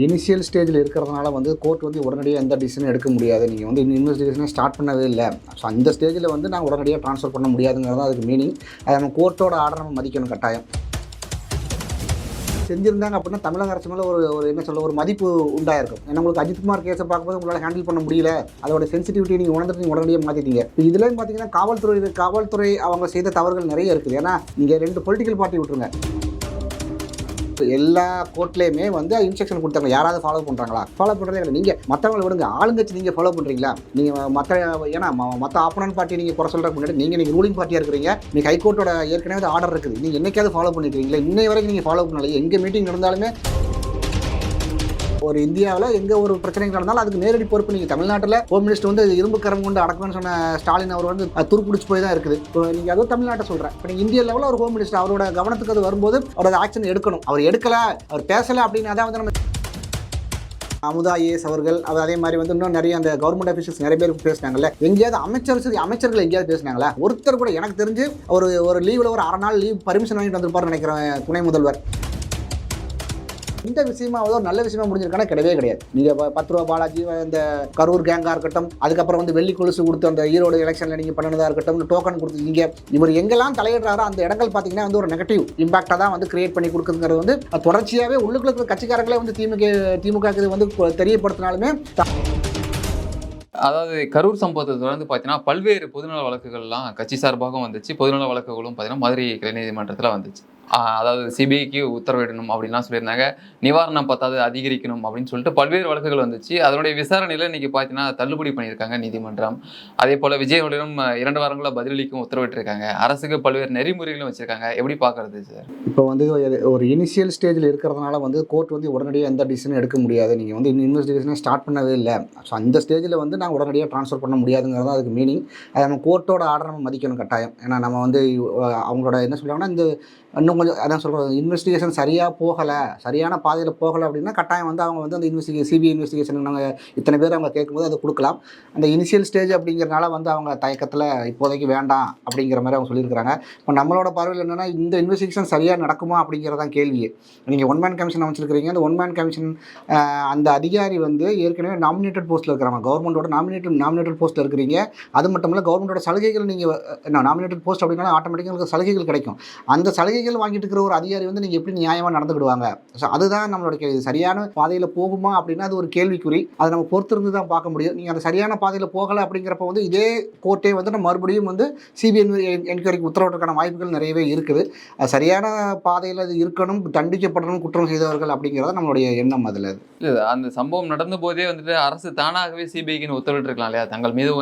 Initial ஸ்டேஜில் இருக்கிறதுனால வந்து கோர்ட் வந்து உடனடியாக எந்த டிசிஷனும் எடுக்க முடியாது. நீங்கள் வந்து இன்வெஸ்டிகேஷனே ஸ்டார்ட் பண்ணவே இல்லை. ஸோ அந்த ஸ்டேஜில் வந்து நான் உடனடியாக ட்ரான்ஸ்ஃபர் பண்ண முடியாதுங்கிறது தான் அதுக்கு மீனிங் அதை நம்ம கோர்ட்டோட ஆர்டர் நம்ம மதிக்கணும் கட்டாயம். செஞ்சிருந்தாங்க அப்படின்னா தமிழக அரசு மேலே ஒரு ஒரு என்ன சொல்ல ஒரு மதிப்பு உண்டாயிருக்கும். ஏன்னா உங்களுக்கு அஜித்குமார் கேஸை பார்க்கும்போது உங்களால் ஹேண்டில் பண்ண முடியல. அதோட சென்சிட்டிவிட்டி நீங்கள் உணர்ந்துட்டு நீங்கள் உடனடியாக மாற்றிட்டீங்க இதுலேயும் பார்த்தீங்கன்னா காவல்துறை காவல்துறை அவங்க செய்த தவறுகள் நிறைய இருக்குது. ஏன்னா நீங்கள் ரெண்டு பொலிட்டிக்கல் பார்ட்டி விட்டுருங்க. எல்லா கோர்ட்லேயுமே வந்து இன்ஸ்ட்ரக்ஷன் கொடுத்தாங்க யாராவது ஃபாலோ பண்ணுறாங்களா ஃபாலோ பண்ணுறதே இல்லை. நீங்கள் மற்றவங்களை விடுங்க. ஆளுங்கட்சி நீங்கள் ஃபாலோ பண்ணுறீங்களா நீங்கள் மற்ற ஏன்னா மற்ற ஆப்போனன்ட் பார்ட்டி நீங்கள் குறை சொல்கிறதுக்கு முன்னாடி நீங்கள் நீங்கள் ரூலிங் பார்ட்டியாக இருக்கிறீங்க. நீங்கள் ஹைகோர்ட்டோட ஏற்கனவே ஆர்டர் இருக்குது. நீங்கள் என்னைக்காவது ஃபாலோ பண்ணிக்கிறீங்களா இன்னை வரைக்கும் நீங்கள் ஃபாலோ பண்ணலையே? எங்கே மீட்டிங் நடந்தாலுமே ஒரு இந்தியாவில் எங்கே ஒரு பிரச்சனை நடந்தாலும் அதுக்கு நேரடி பொறுப்பு. நீங்கள் தமிழ்நாட்டில் ஹோம் மினிஸ்டர் வந்து இரும்பு கரம் கொண்டு அடக்கணும்னு சொன்ன ஸ்டாலின் அவர் வந்து துருப்பிடிச்சு போய் தான் இருக்குது. இப்போ நீங்கள் அதுவும் தமிழ்நாட்டை சொல்கிறேன் இப்போ நீங்கள் இந்திய லெவலில் ஒரு ஹோம் மினிஸ்டர் அவரோட கவனத்துக்கு அது வரும்போது அவரோட ஆக்ஷன் எடுக்கணும். அவர் எடுக்கல அவர் பேசலை அப்படின்னா தான் வந்து நம்ம அமுதா ஐஏஎஸ் அவர்கள் அது அதே மாதிரி வந்து இன்னும் நிறைய அந்த கவர்மெண்ட் ஆஃபீஸர்ஸ் நிறைய பேர் பேசினாங்கல்ல. எங்கேயாவது அமைச்சர் சரி அமைச்சர்கள் எங்கேயாவது பேசினாங்களா? ஒருத்தர் கூட எனக்கு தெரிஞ்சு ஒரு ஒரு லீவில் ஒரு அரை நாள் லீவ் பர்மிஷன் வாங்கிட்டு வந்திருப்பார் நினைக்கிறேன் துணை முதல்வர். இந்த விஷயமாவது ஒரு நல்ல விஷயமா முடிஞ்சிருக்கானா கிடையவே கிடையாது. நீங்க பத்து ரூபா பாலாஜி இந்த கரூர் கேங்கா இருக்கட்டும் அதுக்கப்புறம் வந்து வெள்ளி கொலுசு கொடுத்து அந்த ஈரோடு எலெக்ஷன்ல நீங்க பண்ணதா இருக்கட்டும் டோக்கன் கொடுத்துருக்கீங்க இவர் எங்கெல்லாம் தலையிடுறாரோ அந்த இடங்கள் பாத்தீங்கன்னா வந்து ஒரு நெகட்டிவ் இம்பாக்டா தான் வந்து கிரியேட் பண்ணி கொடுக்குங்கிறது வந்து தொடர்ச்சியாகவே தொடர்ச்சியாவே உள்ளுக்குள்ள இருக்கிற கட்சிக்காரங்களே வந்து திமுக திமுக இது வந்து தெரியப்படுத்தினாலுமே அதாவது கரூர் சம்பவத்தை தொடர்ந்து பார்த்தீங்கன்னா பல்வேறு பொதுநல வழக்குகள்லாம் கட்சி சார்பாகவும் வந்துச்சு. பொதுநல வழக்குகளும் பார்த்தீங்கன்னா மதுரை கிளை நீதிமன்றத்தில் வந்துச்சு. அதாவது சிபிஐக்கு உத்தரவிடணும் அப்படின்லாம் சொல்லியிருந்தாங்க. நிவாரணம் பத்தாவது அதிகரிக்கணும் அப்படின்னு சொல்லிட்டு பல்வேறு வழக்குகள் வந்துச்சு. அதனுடைய விசாரணையில் இன்னைக்கு பார்த்தீங்கன்னா தள்ளுபடி பண்ணியிருக்காங்க நீதிமன்றம். அதே போல் விஜயவளிடம் இரண்டு வாரங்கள பதிலளிக்கும் உத்தரவிட்டிருக்காங்க. அரசுக்கு பல்வேறு நெறிமுறைகளும் வச்சிருக்காங்க. எப்படி பார்க்கறது சார் இப்போ வந்து ஒரு- ஒரு இனிஷியல் ஸ்டேஜில் இருக்கிறதுனால வந்து கோர்ட் வந்து உடனடியாக எந்த டிசிஷனும் எடுக்க முடியாது. நீங்கள் வந்து இன்வெஸ்டிகேஷனே ஸ்டார்ட் பண்ணவே இல்லை. ஸோ அந்த ஸ்டேஜில் வந்து நான் உடனடியாக ட்ரான்ஸ்ஃபர் பண்ண முடியாதுங்கிறது அதுக்கு மீனிங் அதை நம்ம கோர்ட்டோட ஆர்டர் நம்ம மதிக்கணும் கட்டாயம். ஏன்னா நம்ம வந்து அவங்களோட என்ன சொல்லுவாங்கன்னா இந்த இன்னும் கொஞ்சம் அதான் சொல்கிறோம் இன்வெஸ்டிகேஷன் சரியாக போகலை சரியான பாதையில் போகலை அப்படின்னா கட்டாயம் வந்து அவங்க வந்து அந்த இன்வெஸ்டிகே சிபிஐ இன்வெஸ்டிகேஷன் நாங்கள் இத்தனை பேர் அவங்க கேட்கும்போது அதை கொடுக்கலாம். அந்த இனிஷியல் ஸ்டேஜ் அப்படிங்கிறனால வந்து அவங்க தயக்கத்தில் இப்போதைக்கு வேண்டாம் அப்படிங்கிற மாதிரி அவங்க சொல்லியிருக்கிறாங்க. இப்போ நம்மளோட பார்வையில் என்னென்னா இந்த இன்வெஸ்டிகேஷன் சரியாக நடக்குமா அப்படிங்கிறதான் கேள்வியே நீங்கள் ஒன் மேன் கமிஷன் அமைச்சிருக்கிறீங்க அந்த ஒன் மேன் கமிஷன் அந்த அதிகாரி வந்து ஏற்கனவே நாமினேட்டட் போஸ்ட்டில் இருக்கிறாங்க. கவர்மெண்ட்டோட நாமினேட்டட் நாமினேட்டட் போஸ்ட்டில் இருக்கிறீங்க. அது மட்டும் இல்லை கவர்மெண்ட்டோட சலுகைகள் நீங்கள் நாமினேட்டட் போஸ்ட் அப்படின்னா ஆட்டோமேட்டிக்காக சலுகைகள் கிடைக்கும். அந்த சலுகை சலுகைகள் வாங்கிட்டு இருக்கிற ஒரு அதிகாரி வந்து நீங்கள் எப்படி நியாயமாக நடந்துக்கிடுவாங்க? ஸோ அதுதான் நம்மளோட கேள்வி. சரியான பாதையில் போகுமா அப்படின்னா அது ஒரு கேள்விக்குறி. அதை நம்ம பொறுத்திருந்து தான் பார்க்க முடியும். நீங்கள் அந்த சரியான பாதையில் போகலை அப்படிங்கிறப்ப வந்து இதே கோர்ட்டே வந்து நம்ம மறுபடியும் வந்து சிபிஐ என்கொயரிக்கு உத்தரவிட்டிருக்கான வாய்ப்புகள் நிறையவே இருக்குது. அது சரியான பாதையில் அது இருக்கணும் தண்டிக்கப்படணும் குற்றம் செய்தவர்கள் அப்படிங்கிறத நம்மளுடைய எண்ணம் அதில். இல்ல அந்த சம்பவம் நடந்த போதே வந்துட்டு அரசு தானாகவே சிபிஐக்கு உத்தரவிட்டு இருக்கலாம் இல்லையா? தங்கள் மீது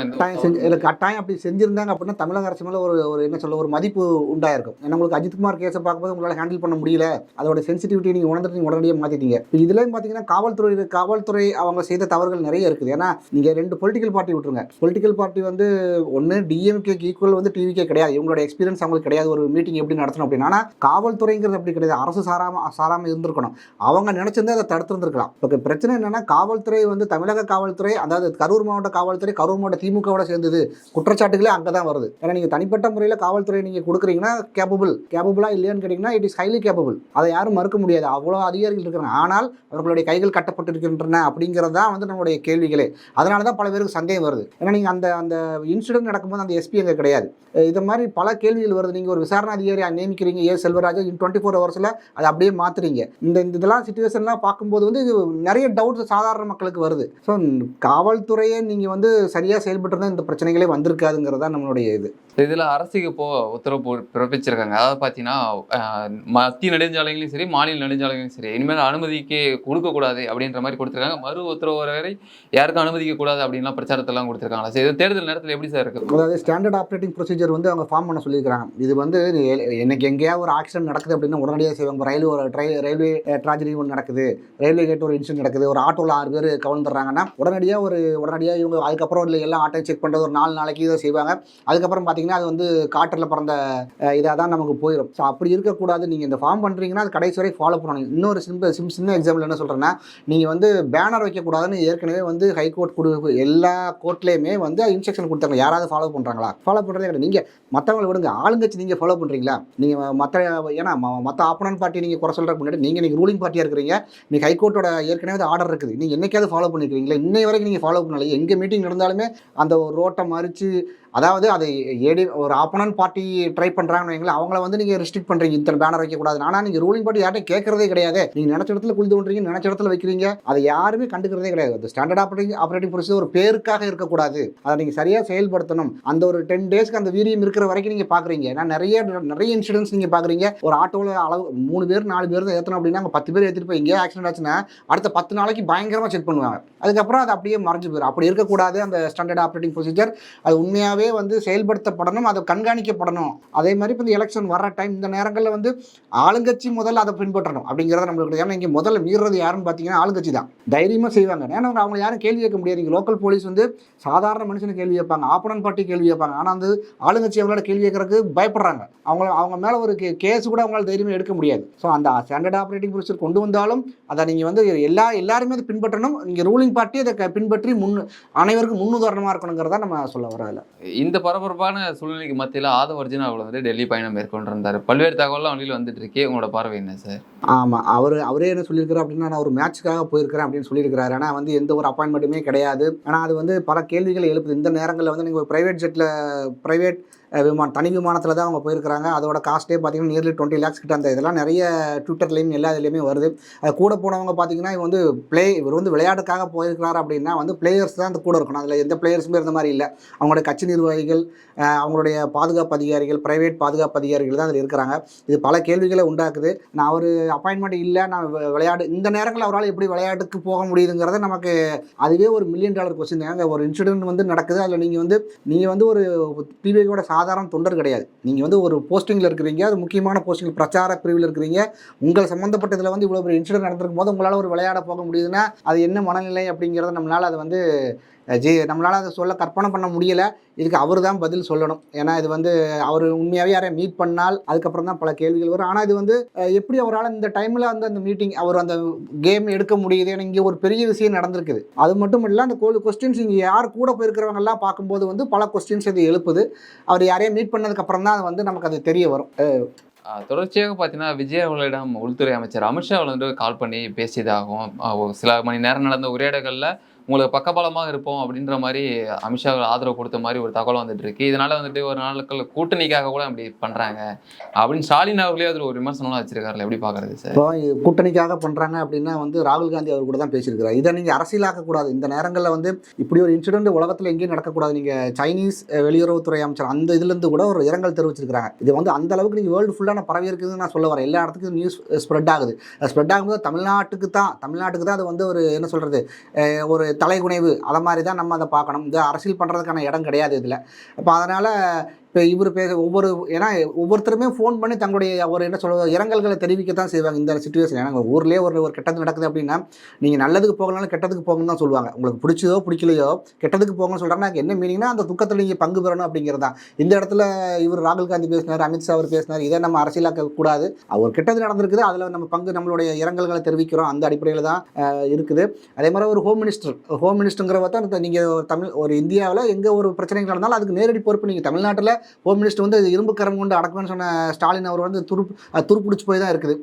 இல்லை கட்டாயம் அப்படி செஞ்சிருந்தாங்க அப்படின்னா தமிழக அரசு மேலே ஒரு ஒரு என்ன சொல்ல ஒரு மதிப்பு உண்டாயிருக்கும். ஏன்னா உங்களுக்கு அஜித்குமார் கேஸை பார்க்கும்போது உங்களால் ஹேண்டில் பண்ண முடியல. அதோட சென்சிட்டிவிட்டி நீங்கள் உணர்ந்துட்டு நீங்கள் உடனடியாக மாற்றிட்டீங்க இப்போ இதுலேயும் பார்த்தீங்கன்னா காவல்துறை காவல்துறை அவங்க செய்த தவறுகள் நிறைய இருக்குது. ஏன்னா நீங்கள் ரெண்டு பொலிட்டிக்கல் பார்ட்டி விட்டுருங்க. பொலிட்டிக்கல் பார்ட்டி வந்து ஒன்று டிஎம்கேக்கு ஈக்குவல் வந்து டிவிக்கே கிடையாது. இவங்களோட எக்ஸ்பீரியன்ஸ் அவங்களுக்கு கிடையாது. ஒரு மீட்டிங் எப்படி நடத்தணும் அப்படின்னா. காவல்துறைங்கிறது அப்படி கிடையாது. அரசு சாராம சாராமல் இருந்திருக்கணும். அவங்க நினைச்சிருந்தா அதை தடுத்திருந்திருக்கலாம். இப்போ பிரச்சனை என்னன்னா காவல்துறை வந்து தமிழக காவல்துறை அதாவது கரூர் மாவட்ட காவல்துறை கரூர் மாவட்ட திமுகவோட சேர்ந்தது. குற்றச்சாட்டுகளே அங்கே தான் வருது. ஏன்னா நீங்கள் தனிப்பட்ட முறையில் காவல்துறை நீங்கள் கொடுக்குறீங்கன்னா கேப்பபிள் கேப்பபிளா இல்லையான்னு கேட்டிங்கன்னா இட் இஸ் ஹைலி கேப்பபிள் அதை யாரும் மறுக்க முடியாது. அவ்வளோ அதிகாரிகள் இருக்கிறாங்க. ஆனால் அவர்களுடைய கைகள் கட்டப்பட்டிருக்கின்றன அப்படிங்கிறது தான் வந்து நம்மளுடைய கேள்விகளே. அதனால தான் பல பேருக்கு சந்தேகம் வருது. ஏன்னா நீங்கள் அந்த அந்த இன்சிடென்ட் நடக்கும்போது அந்த எஸ்பி அங்கே கிடையாது. இது மாதிரி பல கேள்விகள் வருது. நீங்கள் ஒரு விசாரணை அதிகாரியாக நியமிக்கிறீங்க. A Selvaraj in twenty four ஹவர்ஸில் அதை அப்படியே மாற்றுறீங்க இந்த இந்த இதெல்லாம் சுச்சுவேஷன்லாம் பார்க்கும்போது வந்து நிறைய டவுட்ஸ் சாதாரண மக்களுக்கு வருது. ஸோ காவல்துறையை நீங்கள் வந்து சரியாக செயல்பட்டு இந்த பிரச்சனைகளே வந்திருக்காதுங்கிறது தான் நம்மளுடைய இது. இதில் அரசுக்கு இப்போ உத்தரவு போ- பிறப்பிச்சிருக்காங்க. அதாவது பார்த்தீங்கன்னா மத்திய நெடுஞ்சாலைகளையும் சரி மாநில நெடுஞ்சாலைகளையும் சரி இனிமேல் அனுமதிக்கு கொடுக்கக்கூடாது அப்படின்ற மாதிரி கொடுத்துருக்காங்க. மறு உத்தரவு வரை யாருக்கும் அனுமதிக்க கூடாது அப்படின்லாம் பிரச்சாரத்தெல்லாம் கொடுத்துருக்காங்களா? சரி இது தேர்தல் நேரத்தில் எப்படி சார் இருக்கு? அதாவது ஸ்டாண்டர்ட் ஆப்ரேட்டிங் ப்ரொசீஜர் வந்து அவங்க ஃபார்ம் பண்ண சொல்லியிருக்காங்க இது வந்து எனக்கு எங்கேயாவது ஒரு ஆக்சிடென்ட் நடக்குது அப்படின்னா உடனடியாக செய்வாங்க. ரயில்வே ஒரு ட்ரை ரயில்வே ட்ராஜடி ஒன்று நடக்குது. ரயில்வே கேட் ஒரு இன்சிடென்ட் நடக்குது. ஒரு ஆட்டோவில் ஆறு பேர் கவர்ந்துடுறாங்கன்னா உடனடியாக ஒரு உடனடியாக இவங்க அதுக்கப்புறம் இல்லை எல்லா ஆட்டோ செக் பண்ணுறது ஒரு நாலு நாளைக்கு இதை செய்வாங்க. அதுக்கப்புறம் பார்த்தீங்கன்னா பார்த்தீங்கன்னா அது வந்து காற்றில் பிறந்த இதாக தான் நமக்கு போயிடும். ஸோ அப்படி இருக்கக்கூடாது. நீங்கள் இந்த ஃபார்ம் பண்ணுறீங்கன்னா அது கடைசி வரை ஃபாலோ பண்ணணும். இன்னொரு சிம்பிள் சிம் சின்ன எக்ஸாம்பிள் என்ன சொல்கிறேன்னா நீங்கள் வந்து பேனர் வைக்கக்கூடாதுன்னு ஏற்கனவே வந்து ஹைகோர்ட் கொடு எல்லா கோர்ட்லேயுமே வந்து இன்ஸ்ட்ரக்ஷன் கொடுத்தாங்க. யாராவது ஃபாலோ பண்ணுறாங்களா ஃபாலோ பண்ணுறதே கிடையாது. நீங்கள் மற்றவங்களை விடுங்க. ஆளுங்கட்சி நீங்கள் ஃபாலோ பண்ணுறீங்களா நீங்கள் மற்ற ஏன்னா மற்ற ஆப்போனன்ட் பார்ட்டி நீங்கள் குறை சொல்கிற முன்னாடி நீங்கள் நீங்கள் ரூலிங் பார்ட்டியாக இருக்கிறீங்க. நீங்கள் ஹைகோர்ட்டோட ஏற்கனவே ஆர்டர் இருக்குது. நீங்கள் என்னைக்காவது ஃபாலோ பண்ணிக்கிறீங்களா இன்னை வரைக்கும் நீங்கள் ஃபாலோ பண்ணல. எங்கே மீட்டிங் நடந்தாலுமே அந்த ஒரு ரோட்டை மறித்து அதாவது அதை ஏடி ஒரு ஆப்போனன்ட் பார்ட்டி ட்ரை பண்ணுறாங்கன்னு வைங்களேன் அவங்கள வந்து நீங்கள் ரெஸ்ட்ரிக்ட் பண்ணுறீங்க இத்தனை பேனர் வைக்கக்கூடாது. ஆனால் நீங்கள் ரூலிங் பார்ட்டி யார்ட்டும் கேட்கறதே கிடையாது. நீங்கள் நினச்ச இடத்துல குளித்து தோன்றீங்க நினச்ச இடத்துல வைக்கிறீங்க. அதை யாருமே கண்டுக்கிறதே கிடையாது. அந்த ஸ்டாண்டர்ட் ஆப்ரேட்டிங் ஆப்ரேட்டிங் ப்ரொசீஜர் ஒரு பேருக்காக இருக்கக்கூடாது. அதை நீங்கள் சரியாக செயல்படுத்தணும். அந்த ஒரு டென் டேஸ்க்கு அந்த வீரியம் இருக்கிற வரைக்கும் நீங்கள் பார்க்குறீங்க ஏன்னா நிறைய நிறைய இன்சிடென்ட்ஸ் நீங்கள் பார்க்குறீங்க ஒரு ஆட்டோவில் அளவு மூணு பேர் நாலு பேர் தான் ஏற்றணும் அப்படின்னா அங்கே பத்து பேர் ஏற்றிட்டு போய் எங்கேயோ ஆக்சிடென்ட் ஆச்சுன்னா அடுத்த பத்து நாளைக்கு பயங்கரமாக செக் பண்ணுவாங்க. அதுக்கப்புறம் அது அப்படியே மறைஞ்சு போயிடும் அப்படி இருக்கக்கூடாது அந்த ஸ்டாண்டர்ட் ஆப்ரேட்டிங் ப்ரொசீஜர் அது உண்மையாகவே வந்து செயல்படுத்தப்படணும் அதை கண்காணிக்கப்படணும். அதே மாதிரி இப்போ இந்த எலெக்ஷன் வர டைம் இந்த நேரங்களில் வந்து ஆளுங்கட்சி முதல்ல அதை பின்பற்றணும் அப்படிங்கிறத நம்மளுக்கு ஏன்னா இங்கே முதல்ல மீறுறது யாருன்னு பார்த்தீங்கன்னா ஆளுங்கட்சி தான். தைரியமாக செய்வாங்க. ஏன்னா அவங்க யாரும் கேள்வி கேட்க முடியாது. இங்கே லோக்கல் போலீஸ் வந்து சாதாரண மனுஷனுக்கு கேள்வி கேட்பாங்க. ஆப்பனன் பார்ட்டி கேள்வி கேட்பாங்க. ஆனால் வந்து ஆளுங்கட்சி அவங்களோட கேள்வி கேட்கறதுக்கு பயப்படுறாங்க. அவங்க அவங்க மேலே ஒரு கேஸ் கூட அவங்களால தைரியமாக எடுக்க முடியாது. ஸோ அந்த ஸ்டாண்டர்ட் ஆப்ரேட்டிங் ப்ரொசீஜர் கொண்டு வந்தாலும் அதை நீங்கள் வந்து எல்லா எல்லாருமே அதை பின்பற்றணும். நீங்கள் ரூலிங் பார்ட்டி அதை பின்பற்றி முன் அனைவருக்கும் முன்னுதாரணமாக இருக்கணுங்கிறத நம்ம சொல்ல வரதில்ல இந்த பரபரப்பான சூழ்நிலைக்கு மத்தியில் ஆதவ அர்ஜுனா வந்து டெல்லி பயணம் மேற்கொண்டிருந்தார். பல்வேறு தகவல்லாம் வெளியில் வந்துட்டு இருக்கே. உங்களோட பார்வை என்ன சார் ஆமாம் அவர் அவரே என்ன சொல்லியிருக்கிறார் அப்படின்னா நான் ஒரு மேட்ச்சுக்காக போயிருக்கிறேன் அப்படின்னு சொல்லியிருக்கிறாரு. ஆனால் வந்து எந்த ஒரு அப்பாயின்மெண்ட்டுமே கிடையாது. ஆனால் அது வந்து பல கேள்விகளை எழுப்புது. இந்த நேரங்களில் வந்து நீங்கள் ஒரு ப்ரைவேட் ஜெட்டில் ப்ரைவேட் விமானம் தனி விமானத்தில் தான் அவங்க போயிருக்கிறாங்க. அதோட காஸ்ட்டே பார்த்தீங்கன்னா நியர்லி டுவெண்ட்டி லேக்ஸ் கிட்ட அந்த இதெல்லாம் நிறைய ட்விட்டர்லேயும் எல்லா இதுலேயுமே வருது. அது கூட போனவங்க பார்த்தீங்கன்னா இவங்க வந்து ப்ளே இவர் வந்து விளையாட்டுக்காக போயிருக்கிறார் அப்படின்னா வந்து பிளேயர்ஸ் தான் அந்த கூட இருக்கணும். அதில் எந்த பிளேயர்ஸுமே இருந்த மாதிரி இல்லை. அவங்களுடைய கட்சி நிர்வாகிகள் அவங்களுடைய பாதுகாப்பு அதிகாரிகள் பிரைவேட் பாதுகாப்பு அதிகாரிகள் தான் அதில் இருக்கிறாங்க. இது பல கேள்விகளை உண்டாக்குது. நான் அவர் அப்பாயின்மெண்ட் இல்லை நான் விளையாடு இந்த நேரங்களில் அவரால் எப்படி விளையாட்டுக்கு போக முடியுதுங்கிறத நமக்கு அதுவே ஒரு மில்லியன் டாலர் கொஸ்டின் ஒரு இன்சிடென்ட் வந்து நடக்குது. அதில் நீங்கள் வந்து நீங்கள் வந்து ஒரு டிவியோட சாதாரண தொண்டர் கிடையாது. நீங்கள் வந்து ஒரு போஸ்டிங்கில் இருக்கிறீங்க அது முக்கியமான போஸ்டிங் பிரச்சார பிரிவில் இருக்கிறீங்க. உங்கள் சம்மந்தப்பட்ட இதில் வந்து இவ்வளோ பெரிய இன்சிடென்ட் நடந்திருக்கும் போது உங்களால் ஒரு விளையாட போக முடியுதுன்னா அது என்ன மனநிலை அப்படிங்கிறத நம்மளால் அது வந்து ஜி நம்மளால் அதை சொல்ல கற்பனை பண்ண முடியலை. இதுக்கு அவர் தான் பதில் சொல்லணும். ஏன்னா இது வந்து அவர் உண்மையாகவே யாரையும் மீட் பண்ணால் அதுக்கப்புறம் தான் பல கேள்விகள் வரும். ஆனால் இது வந்து எப்படி அவரால் இந்த டைமில் வந்து அந்த மீட்டிங் அவர் அந்த கேம் எடுக்க முடியுது? ஏன்னா இங்கே ஒரு பெரிய விஷயம் நடந்திருக்குது. அது மட்டும் இல்லை அந்த கொஸ்டின்ஸ் இங்கே யார் கூட போயிருக்கிறவங்கெல்லாம் பார்க்கும்போது வந்து பல கொஸ்டின்ஸ் இது எழுப்புது. அவர் யாரையும் மீட் பண்ணதுக்கப்புறம் தான் அது வந்து நமக்கு அது தெரிய வரும். தொடர்ச்சியாக பார்த்தீங்கன்னா விஜய் அவர்களிடம் உள்துறை அமைச்சர் அமித்ஷா அவர்கள் வந்து கால் பண்ணி பேசியதாகவும் சில மணி நேரம் நடந்த உரையாடல்களில் உங்களுக்கு பக்கபலமாக இருப்போம் அப்படின்ற மாதிரி அமித்ஷா ஆதரவு கொடுத்த மாதிரி ஒரு தகவல் வந்துட்டு இருக்கு. இதனால வந்துட்டு ஒரு நாட்கள் கூட்டணிக்காக கூட அப்படி பண்றாங்க. அப்படின்னு ஸ்டாலின் அவர்களே அதில் ஒரு விமர்சனம்லாம் வச்சிருக்காருல்ல. எப்படி பாக்குறது சார்? இப்போ கூட்டணிக்காக பண்ணுறாங்க அப்படின்னா வந்து ராகுல் காந்தி அவர் கூட தான் பேசியிருக்கிறார். இதை நீங்கள் அரசியலாக்கக்கூடாது. இந்த நேரங்களில் வந்து இப்படி ஒரு இன்சிடென்ட் உலகத்தில் எங்கேயும் நடக்கக்கூடாது. நீங்கள் சைனீஸ் வெளியுறவுத்துறை அமைச்சர் அந்த இதுலேருந்து கூட ஒரு இரங்கல் தெரிவிச்சிருக்காங்க இது வந்து அந்த அளவுக்கு நீங்கள் வேர்ல்டு ஃபுல்லாக பரவி இருக்குதுன்னு நான் சொல்ல வரேன். எல்லா இடத்துக்கும் நியூஸ் ஸ்ப்ரெட் ஆகுது. ஸ்ப்ரெட் ஆகும்போது தமிழ்நாட்டுக்கு தான் தமிழ்நாட்டுக்கு தான் அது வந்து ஒரு என்ன சொல்கிறது ஒரு தலைகுனைவு அதை மாதிரி தான் நம்ம அதை பார்க்கணும். இந்த அரசியல் பண்ணுறதுக்கான இடம் கிடையாது இதில். அப்போ அதனால் இப்போ இவர் பேச ஒவ்வொரு ஏன்னா ஒவ்வொருத்தருமே ஃபோன் பண்ணி தங்களுடைய ஒரு என்ன சொல்வது இரங்கல்களை தெரிவிக்கத்தான் செய்வாங்க. இந்த சுச்சுவேஷன் ஏன்னா ஊர்லேயே ஒரு ஒரு கெட்டது நடக்குது அப்படின்னா நீங்கள் நல்லதுக்கு போகலனாலும் கெட்டதுக்கு போகணும்னு தான் சொல்லுவாங்க. உங்களுக்கு பிடிச்சதோ பிடிக்கலையோ கெட்டதுக்கு போகணும்னு சொல்கிறாங்கன்னா என்ன மீனிங்னா அந்த துக்கத்தில் நீங்கள் பங்கு பெறணும் அப்படிங்கிறது தான் இந்த இடத்துல இவர் ராகுல் காந்தி பேசினார் அமித்ஷா அவர் பேசினார் இதை நம்ம அரசியலாக்க கூடாது. அவர் கெட்டது நடந்திருக்குது அதில் நம்ம பங்கு நம்மளுடைய இரங்கல்களை தெரிவிக்கிறோம். அந்த அடிப்படையில் தான் இருக்குது. அதே மாதிரி ஒரு ஹோம் மினிஸ்டர் ஹோம் மினிஸ்டருங்கிறவ தான் நீங்கள் தமிழ் ஒரு இந்தியாவில் எங்கே ஒரு பிரச்சனைகள் நடந்தாலும் அதுக்கு நேரடி பொறுப்பு நீங்கள் தமிழ்நாட்டில் ஹோம் மினிஸ்டர் வந்து இரும்பு கரம் கொண்டு அடக்குவேன்னு சொன்ன ஸ்டாலின் அவர் வந்து துரு துருப்பிடிச்சு போய் தான் இருக்குது.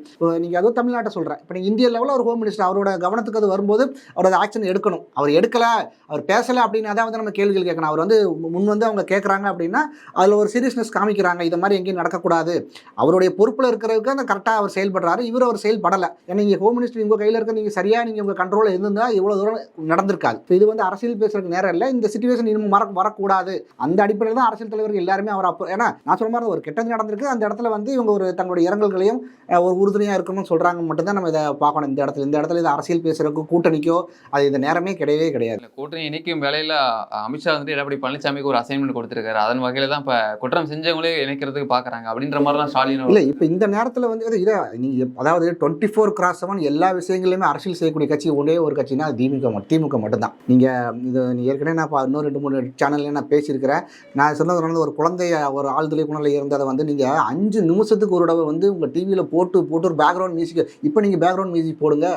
நீங்கள் அதுவும் தமிழ்நாட்டை சொல்கிறேன் இப்போ நீங்கள் இந்திய லெவலில் ஒரு ஹோம் மினிஸ்டர் அவரோட கவனத்துக்கு அது வரும்போது அவரோட ஆக்ஷன் எடுக்கணும். அவர் எடுக்கலை அவர் பேசலை அப்படின்னா தான் வந்து நம்ம கேள்விகள் கேட்கணும். அவர் வந்து முன் வந்து அவங்க கேட்குறாங்க அப்படின்னா அதில் ஒரு சீரியஸ்னஸ் காமிக்கிறாங்க. இது மாதிரி எங்கேயும் நடக்கக்கூடாது. அவருடைய பொறுப்பில் இருக்கிறதுக்கு அந்த கரெக்டாக அவர் செயல்படுறாரு. இவர் அவர் செயல்படலை. ஏன்னா நீங்கள் ஹோம் மினிஸ்டர் உங்கள் கையில் இருக்க நீங்கள் சரியாக நீங்கள் உங்கள் கண்ட்ரோலில் இருந்தால் இவ்வளோ தூரம் நடந்திருக்காது. இது வந்து அரசியல் பேசுறதுக்கு நேரம் இல்லை. இந்த சுச்சுவேஷன் இன்னும் மற வரக்கூடாது. அந்த அடிப்படையில் தான் அரசியல் தலைவர்கள் எல்லாருமே அவர் அப்போ ஏன்னா நான் சொல்ற மாதிரி ஒரு கெட்டது நடந்திருக்கு. அந்த இடத்துல வந்து இவங்க ஒரு தங்களுடைய இரங்கல்களையும் ஒரு உறுதுணையாக இருக்கணும்னு சொல்கிறாங்க மட்டும்தான் நம்ம இதை பார்க்கணும் இந்த இடத்துல. இந்த இடத்துல இது அரசியல் பேசுறதுக்கு கூட்டணிக்கோ அது இந்த நேரமே கிடையவே கிடையாது. கூட்டணி இணைக்கும் வேலையில அமித்ஷா வந்துட்டு எடப்பாடி பழனிசாமிக்கு ஒரு அசைன்மெண்ட் கொடுத்திருக்காரு. அதன் வகையில தான் இப்ப குற்றம் செஞ்சவங்களே இணைக்கிறதுக்கு பாக்குறாங்க அப்படின்ற மாதிரி தான் ஸ்டாலின் இல்லை இப்போ இந்த நேரத்தில் வந்து இது- நீங்கள் அதாவது டுவெண்ட்டி ஃபோர் கிராஸ் செவன் எல்லா விஷயங்களையுமே அரசியல் செய்யக்கூடிய கட்சி ஒரே ஒரு கட்சினா அது திமுக மட்டும் திமுக மட்டும்தான். நீங்கள் இது ஏற்கனவே நான் இன்னும் ரெண்டு மூணு சேனல்ல நான் பேசியிருக்கிறேன். நான் சொன்னது ஒரு குழந்தை முந்தைய ஒரு ஆழ்துளை குணரில் இருந்ததை வந்து நீங்கள் அஞ்சு நிமிஷத்துக்கு ஒரு தடவை வந்து உங்கள் டிவியில் போட்டு போட்டு ஒரு பேக்ரவுண்ட் மியூசிக் இப்போ நீங்கள் பேக்ரவுண்ட் மியூசிக் போடுங்க.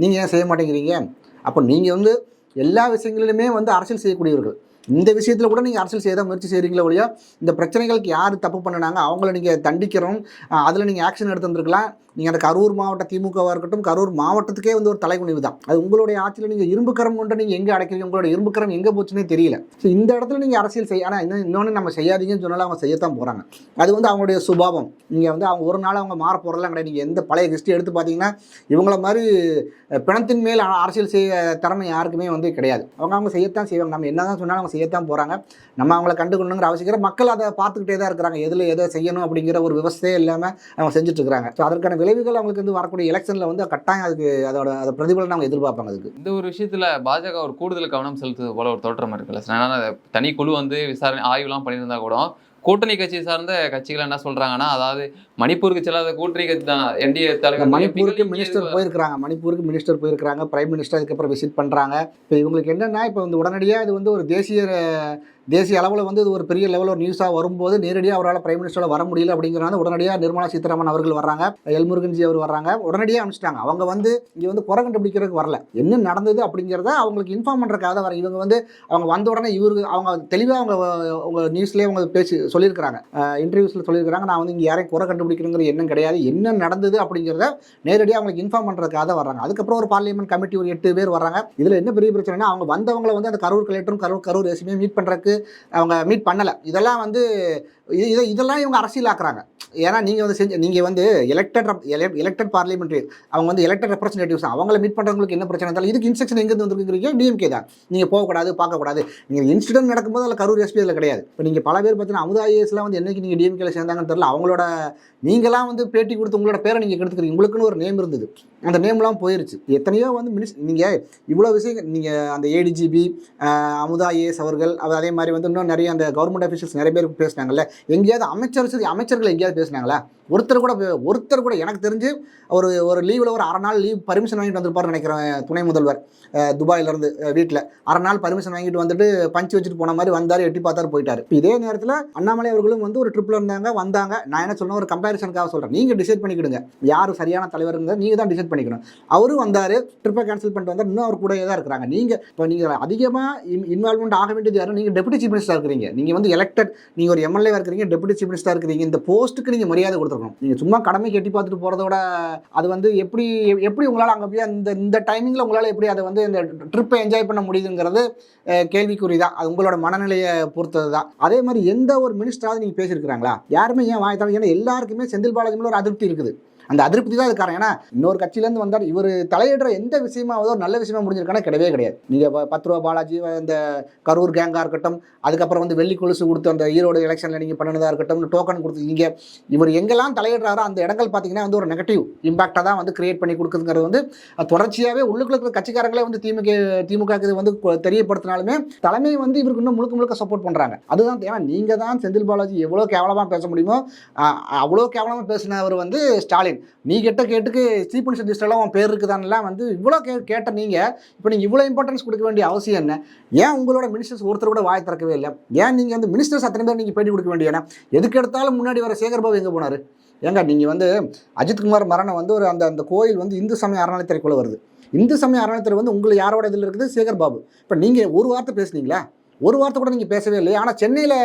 நீங்கள் ஏன் செய்ய மாட்டேங்கிறீங்க? அப்போ நீங்கள் வந்து எல்லா விஷயங்களிலுமே வந்து அரசியல் செய்யக்கூடியவர்கள். இந்த விஷயத்தில் கூட நீங்கள் அரசியல் செய்ய முயற்சி செய்கிறீங்களே ஒழிய இந்த பிரச்சனைகளுக்கு யார் தப்பு பண்ணினாங்க அவங்கள நீங்கள் தண்டிக்கிறோம் அதில் நீங்கள் ஆக்ஷன் எடுத்துருந்துருக்கலாம் நீங்கள் அந்த கரூர் மாவட்ட திமுகவாக இருக்கட்டும் கரூர் மாவட்டத்துக்கே வந்து ஒரு தலைகுனிவு தான். அது உங்களுடைய ஆட்சியில் நீங்கள் இரும்புக்கரம் கொண்டு நீங்கள் எங்கே அடைக்கிறீங்க உங்களோட இரும்புக்கரம் எங்கே போச்சுன்னே தெரியல. ஸோ இந்த இடத்துல நீங்கள் அரசியல் செய்ய ஆனால் இன்னும் இன்னொன்று நம்ம செய்யாதீங்கன்னு சொன்னாலும் அவங்க செய்யத்தான் போகிறாங்க அது வந்து அவங்களுடைய சுபாவம். நீங்கள் வந்து அவங்க ஒரு நாள் அவங்க மாற போகிறலாம் கிடையாது. நீங்கள் எந்த பழைய ஹிஸ்ட்ரி எடுத்து பார்த்தீங்கன்னா இவங்கள மாதிரி பிணத்தின் மேல் அரசியல் செய்ய திறமை யாருக்குமே வந்து கிடையாது. அவங்க அவங்க செய்யத்தான் செய்வாங்க. நம்ம என்ன தான் சொன்னாலும் அவங்க செய்யத்தான் போகிறாங்க நம்ம அவங்கள கண்டுக்கணுங்கிற அவசியம் மக்கள் அதை பார்த்துக்கிட்டே தான் இருக்கிறாங்க. எதில் எதை செய்யணும் அப்படிங்கிற ஒரு விவசாயே இல்லாமல் அவங்க செஞ்சுட்டு இருக்கிறாங்க. ஸோ அதற்கான விளைவுகள் அவங்களுக்கு வந்து வரக்கூடிய எலெக்ஷனில் வந்து கட்டாயம் அதுக்கு அதோட அதை பிரதிபலன் அவங்க எதிர்பார்ப்பாங்க அதுக்கு. இந்த ஒரு விஷயத்தில் பாஜக ஒரு கூடுதல் கவனம் செலுத்துவது போல ஒரு தோற்றம் இருக்குல்ல ஏன்னா தனி குழு வந்து விசாரணை ஆய்வுலாம் பண்ணியிருந்தா கூட கூட்டணி கட்சி சார்ந்த கட்சிகள் என்ன சொல்கிறாங்கன்னா அதாவது மணிப்பூருக்கு செல்லாத கூட்டணி கட்சி தான். என்டிஏ தலைவர் மணிப்பூருக்கு மினிஸ்டர் போயிருக்கிறாங்க. மணிப்பூருக்கு மினிஸ்டர் போயிருக்கிறாங்க. பிரைம் மினிஸ்டர் அதுக்கப்புறம் விசிட் பண்ணுறாங்க இப்போ இவங்களுக்கு என்னென்னா இப்போ வந்து உடனடியாக இது வந்து ஒரு தேசிய தேசிய அளவில் வந்து இது ஒரு பெரிய லெவலில் ஒரு நியூஸாக வரும்போது நேரடியாக அவரால் பிரைம் மினிஸ்டரோட வர முடியல அப்படிங்கிறனால உடனடியாக நிர்மலா சீதாராமன் அவர்கள் வர்றாங்க. எல்முருகன்ஜி அவர் வர்றாங்க. உடனடியாக அனுப்பிச்சிட்டாங்க. அவங்க வந்து இங்கே வந்து குறை கண்டுபிடிக்கிறதுக்கு வரல. என்ன நடந்தது அப்படிங்கிறத அவங்களுக்கு இன்ஃபார்ம் பண்ணுறதுக்காக தான் வர இவங்க வந்து அவங்க வந்த உடனே இவருக்கு அவங்க தெளிவாக அவங்க அவங்க நியூஸ்லேயே அவங்க பேசி சொல்லியிருக்கிறாங்க. இன்டர்வியூஸில் சொல்லியிருக்கிறாங்க. நான் வந்து இங்கே யாரையும் குறை கண்டுபிடிக்கணுங்கிற எண்ணம் கிடையாது. என்ன நடந்தது அப்படிங்கிறத நேரடியாக அவங்களுக்கு இன்ஃபார்ம் பண்ணுறதுக்காக தான் வர்றாங்க. அதுக்கப்புறம் ஒரு பார்லிமெண்ட் கமிட்டி ஒரு எட்டு பேர் வர்றாங்க. இதில் என்ன பெரிய பிரச்சனைனா அவங்க வந்தவங்கள வந்து அந்த கரூர் கலெக்டரும் கரூர் கரூர் எஸ்பியும் மீட் பண்ணுறதுக்கு அவங்க மீட் பண்ணலை. இதெல்லாம் வந்து இது இதை இதெல்லாம் இவங்க அரசியலாக்குறாங்க. ஏன்னா நீங்கள் வந்து செஞ்சு நீங்கள் வந்து எலெக்டட் எலெக்டட் பார்லிமெண்ட்ரி அவங்க வந்து எலெக்டட் ரெப்ரஸன்டேட்டிவ்ஸ் அவங்கள மீட் பண்ணுறவங்களுக்கு என்ன பிரச்சனை இருந்தாலும் இதுக்கு இன்ஸ்ட்ரக்ஷன் எங்கேருந்து வந்துருக்குறீங்க டிஎம்கே தான். நீங்கள் போகக்கூடாது பார்க்கக்கூடாது. நீங்கள் இன்சிடென்ட் நடக்கும்போது அதில் கரூர் எஸ்பி அதில் கிடையாது. இப்போ நீங்கள் பல பேர் பார்த்தீங்கன்னா அமுதா ஐஎஸ்லாம் வந்து என்னைக்கு நீங்கள் டிஎம்கேல சேர்ந்தாங்கன்னு தெரியல அவங்களோட நீங்களாம் வந்து பேட்டி கொடுத்து உங்களோட பேரை நீங்கள் கெடுத்துக்கிறீங்க. உங்களுக்குன்னு ஒரு நேம் இருந்தது. அந்த நேம்லாம் போயிருச்சு. எத்தனையோ வந்து மினிஸ் நீங்கள் இவ்வளோ விஷயம் நீங்கள் அந்த ஏடிஜிபி அமுதா ஏஎஸ் அவர்கள் அது அதே மாதிரி வந்து இன்னும் நிறைய அந்த கவர்மெண்ட் அஃபீஷியல்ஸ் நிறைய பேர் பேசினாங்கல்ல? எங்கேயாவது அமைச்சர் சரி அமைச்சர்கள் எங்கேயாவது பேசினாங்களா? ஒருத்தர் கூட ஒருத்தர் கூட எனக்கு தெரிஞ்சு ஒரு ஒரு லீவில் ஒரு அரை நாள் லீவ் பர்மிஷன் வாங்கிட்டு வந்திருப்பார்னு நினைக்கிறேன் துணை முதல்வர். துபாயிலேருந்து வீட்டில் அரை நாள் பர்மிஷன் வாங்கிட்டு வந்துட்டு பஞ்சு வச்சுட்டு போன மாதிரி வந்தார் எட்டி பார்த்தாரு போயிட்டார். இப்போ இதே நேரத்தில் அண்ணாமலை அவர்களும் வந்து ஒரு ட்ரிப்பில் இருந்தாங்க வந்தாங்க. நான் என்ன சொல்லணும் ஒரு கம்பேரிசனுக்காக சொல்கிறேன் நீங்கள் டிசைட் பண்ணிக்கிடுங்க. யார் சரியான தலைவருங்கிறத நீங்கள் தான் டிசைட் பண்ணிக்கணும். அவரும் வந்தார் ட்ரிப்பை கேன்சல் பண்ணிட்டு வந்தார் இன்னும் அவர் கூடயே தான் இருக்கிறாங்க. நீங்கள் இப்போ நீங்கள் அதிகமாக இன் இன்வால்மெண்ட் ஆக வேண்டியது யாரும் நீங்கள் டெபுட்டி சீஃப் மினிஸ்டர் இருக்கிறீங்க. நீங்கள் வந்து எலெக்டட் நீங்கள் ஒரு எம்எல்ஏவாக இருக்கிறீங்க டெபுட்டி சீஃப் மினிஸ்டர் இருக்கிறீங்க. இந்த போஸ்ட்டுக்கு நீங்கள் மரியாதை கொடுத்துருக்கணும் நீங்கள் சும்மா கடமை கட்டி பார்த்துட்டு போகிறதோட அது வந்து எப்படி எப்படி உங்களால் அங்கே போய் அந்த இந்த டைமிங்கில் உங்களால் எப்படி அதை வந்து இந்த ட்ரிப்பை என்ஜாய் பண்ண முடியுதுங்கிறது கேள்விக்குறி தான் அது உங்களோட மனநிலையை பொறுத்தது தான் அதே மாதிரி எந்த ஒரு மினிஸ்டராவது நீங்கள் பேசியிருக்கிறாங்களா? யாருமே ஏன் வாய்த்தாலும் ஏன்னா எல்லாருக்குமே செந்தில் பாலாஜி ஒரு அதிருப்தி இருக்குது. அந்த அதிருப்தி தான் அது காரணம். ஏன்னா இன்னொரு கட்சியிலேருந்து வந்தார் இவர் தலையிடுற எந்த விஷயமாவது ஒரு நல்ல விஷயமா முடிஞ்சிருக்கானா கிடையவே கிடையாது. நீங்கள் பத்து ரூபா பாலாஜி இந்த கரூர் கேங்காக இருக்கட்டும் அதுக்கப்புறம் வந்து வெள்ளி கொலுசு கொடுத்து அந்த ஈரோடு எலெக்ஷனில் நீங்கள் பண்ணினதாக இருக்கட்டும் டோக்கன் கொடுத்து நீங்கள் இவர் எங்கெல்லாம் தலையிடுறாரோ அந்த இடங்கள் பார்த்தீங்கன்னா வந்து ஒரு நெகட்டிவ் இம்பாக்டாக தான் வந்து கிரியேட் பண்ணி கொடுக்குதுங்கிறது வந்து தொடர்ச்சியாகவே உள்ளுக்குள்ள இருக்கிற கட்சிக்காரங்களே வந்து திமுக திமுக இது வந்து தெரியப்படுத்தினாலுமே தலைமை வந்து இவருக்கு இன்னும் முழுக்க முழுக்க சப்போர்ட் பண்ணுறாங்க அதுதான் ஏன்னா நீங்கள் தான் செந்தில் பாலாஜி எவ்வளோ கேவலமாக பேச முடியுமோ அவ்வளோ கேவலமாக பேசினவர் வந்து ஸ்டாலின். நீ கெட்ட கேட்டுக்கு சீஃப் மினிஸ்டர் உன் பேர் இருக்குதான்லாம் வந்து இவ்வளோ கே கேட்ட நீங்கள் இப்போ நீங்கள் இவ்வளோ இம்பார்ட்டன்ஸ் கொடுக்க வேண்டிய அவசியம் என்ன? ஏன் உங்களோட மினிஸ்டர்ஸ் ஒருத்தர் கூட வாய் திறக்கவே இல்லை? ஏன் நீங்கள் வந்து மினிஸ்டர்ஸ் அத்தனை பேர் நீங்கள் பேட்டி கொடுக்க வேண்டிய எதுக்கு எடுத்தாலும் முன்னாடி வர சேகர் பாபு எங்கே போனார்? ஏங்க நீங்கள் வந்து அஜித்குமார் மரணம் வந்து ஒரு அந்த அந்த கோயில் வந்து இந்து சமய அறநிலைத்துறைக்குள்ளே வருது. இந்து சமய அறநிலைத்துறை வந்து உங்களை யாரோட இதில் இருக்குது? சேகர் பாபு. இப்போ நீங்கள் ஒரு வார்த்தை பேசுனீங்களா? ஒரு வார்த்தை கூட நீங்கள் பேசவே இல்லை ஆனால் சென்னையில்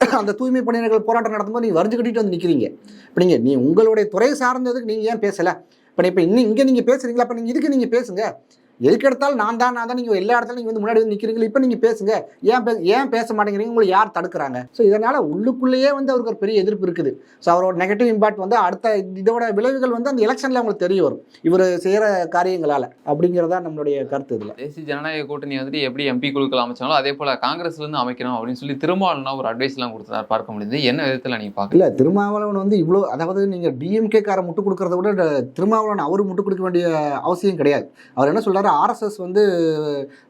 அந்த தூய்மை பணியாளர்கள் போராட்டம் நடத்தும்போது நீங்கள் வரிஞ்சு கட்டிட்டு வந்து நிற்கிறீங்க இப்போ நீங்கள் நீ உங்களுடைய துறை சார்ந்ததுக்கு நீங்கள் ஏன் பேசலை? இப்போ இப்போ இன்னும் இங்கே நீங்கள் பேசுறீங்களா? அப்போ நீங்கள் இதுக்கு நீங்கள் பேசுங்க. எதுக்கு எடுத்தாலும் நான் தான் நான் தான். நீங்கள் எல்லா இடத்துலையும் நீங்கள் வந்து முன்னாடி வந்து நிற்கிறீங்களா இப்போ நீங்கள் பேசுங்க. ஏன் பே ஏன் பேச மாட்டேங்கிறீங்க? உங்களை யார் தடுக்கிறாங்க? ஸோ இதனால் உள்ளுக்குள்ளேயே வந்து அவருக்கு ஒரு பெரிய எதிர்ப்பு இருக்குது. ஸோ அவரோட நெகட்டிவ் இம்பாக்ட் வந்து அடுத்த இதோட விளைவுகள் வந்து அந்த எலெக்ஷனில் அவங்களுக்கு தெரிய வரும். இவர் செய்கிற காரியங்களால் அப்படிங்கிறதா நம்மளுடைய கருத்து இதில். தேசிய ஜனநாயக கூட்டணி வந்துட்டு எப்படி எம்பி குழுக்கள் அமைச்சாங்களோ அதே போல காங்கிரஸ்ல இருந்து அமைக்கணும் அப்படின்னு சொல்லி திருமாவளவனா ஒரு அட்வைஸ் எல்லாம் கொடுத்தாரு பார்க்க முடியுது. என்ன விதத்துல நீங்க பாக்கல இல்லை திருமாவளவன் வந்து இவ்வளோ அதாவது நீங்கள் டிஎம்கே காரை முட்டு கொடுக்கறத விட திருமாவளவன் அவர் முட்டு கொடுக்க வேண்டிய அவசியம் கிடையாது. அவர் என்ன ஆர்எஸ்எஸ் வந்து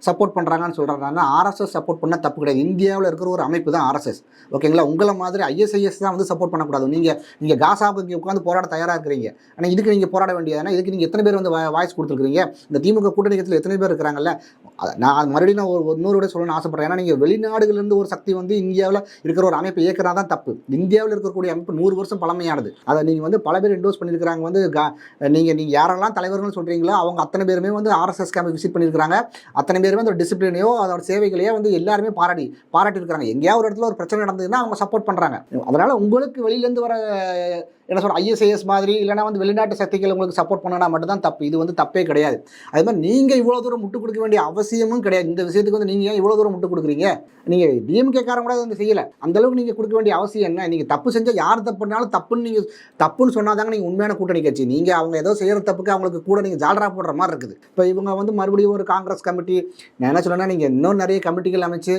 சப்போர்ட் பண்ணுறாங்கன்னு சொல்கிறாங்கன்னா ஆர்எஸ்எஸ் சப்போர்ட் பண்ணால் தப்பு கிடையாது. இந்தியாவில் இருக்கிற ஒரு அமைப்பு தான் ஆர்எஸ்எஸ் ஓகேங்களா உங்களை மாதிரி ஐஎஸ்ஐஎஸ் தான் வந்து சப்போர்ட் பண்ணக்கூடாது. நீங்கள் நீங்கள் காசாபுக்கு உட்காந்து போராட தயாராக இருக்கிறீங்க. ஆனால் இதுக்கு நீங்கள் போராட வேண்டியதுனா இதுக்கு நீங்கள் எத்தனை பேர் வந்து வாய்ஸ் கொடுத்துருக்கீங்க இந்த திமுக கூட்டணி எத்தனை பேர் இருக்கிறாங்கல்ல? அதை நான் மறுபடியும் நான் ஒரு இன்னொரு விட சொல்லணும்னு ஆசைப்படுறேன். ஏன்னா நீங்கள் வெளிநாடுகளிலிருந்து ஒரு சக்தி வந்து இந்தியாவில் இருக்கிற ஒரு அமைப்பை இயக்கிறா தான் தப்பு. இந்தியாவில் இருக்கக்கூடிய அமைப்பு நூறு வருஷம் பழமையானது. அதை நீங்கள் வந்து பல பேர் இன்டோஸ் பண்ணியிருக்கிறாங்க. வந்து கா- நீங்கள் நீங்கள் யாரெல்லாம் தலைவர்கள்னு சொல்கிறீங்களோ அவங்க அத்தனை பேருமே வந்து ஆர்எஸ்எஸ் கேம்பை விசிட் பண்ணியிருக்காங்க அத்தனை பேருமே அந்த டிசிப்ளினையோ அதோட சேவைகளையோ வந்து எல்லாருமே பாராட்டி பாராட்டியிருக்கிறாங்க. எங்கேயாவது ஒரு இடத்துல ஒரு பிரச்சனை நடந்ததுன்னா அவங்க சப்போர்ட் பண்ணுறாங்க அதனால் உங்களுக்கு வெளியிலேருந்து வர என்ன சொல்ற ஐஎஸ்ஐஎஸ் மாதிரி இல்லைனா வந்து வெளிநாட்டு சக்திகள் உங்களுக்கு சப்போர்ட் பண்ணனா மட்டும்தான் தப்பு. இது வந்து தப்பே கிடையாது. அதே மாதிரி நீங்கள் இவ்வளோ தூரம் முட்டு கொடுக்க வேண்டிய அவசியமும் கிடையாது. இந்த விஷயத்துக்கு வந்து நீங்கள் ஏன் இவ்வளோ தூரம் முட்டு கொடுக்குறீங்க? நீங்கள் டிஎம்கே காரங்க கூட வந்து செய்யலை. அந்த அளவுக்கு நீங்கள் கொடுக்க வேண்டிய அவசியம் என்ன? நீங்கள் தப்பு செஞ்சால் யார் தப்புனாலும் தப்புன்னு நீங்கள் தப்புன்னு சொன்னாதாங்க நீங்கள் உண்மையான கூட்டணி கட்சி. நீங்கள் அவங்க ஏதோ செய்கிற தப்புக்கு அவங்களுக்கு கூட நீங்கள் ஜாலரா போடுற மாதிரி இருக்குது. இப்போ இவங்க வந்து மறுபடியும் ஒரு காங்கிரஸ் கமிட்டி நான் என்ன சொல்லணும்னா நீங்கள் இன்னும் நிறைய கமிட்டிகள் அமைச்சு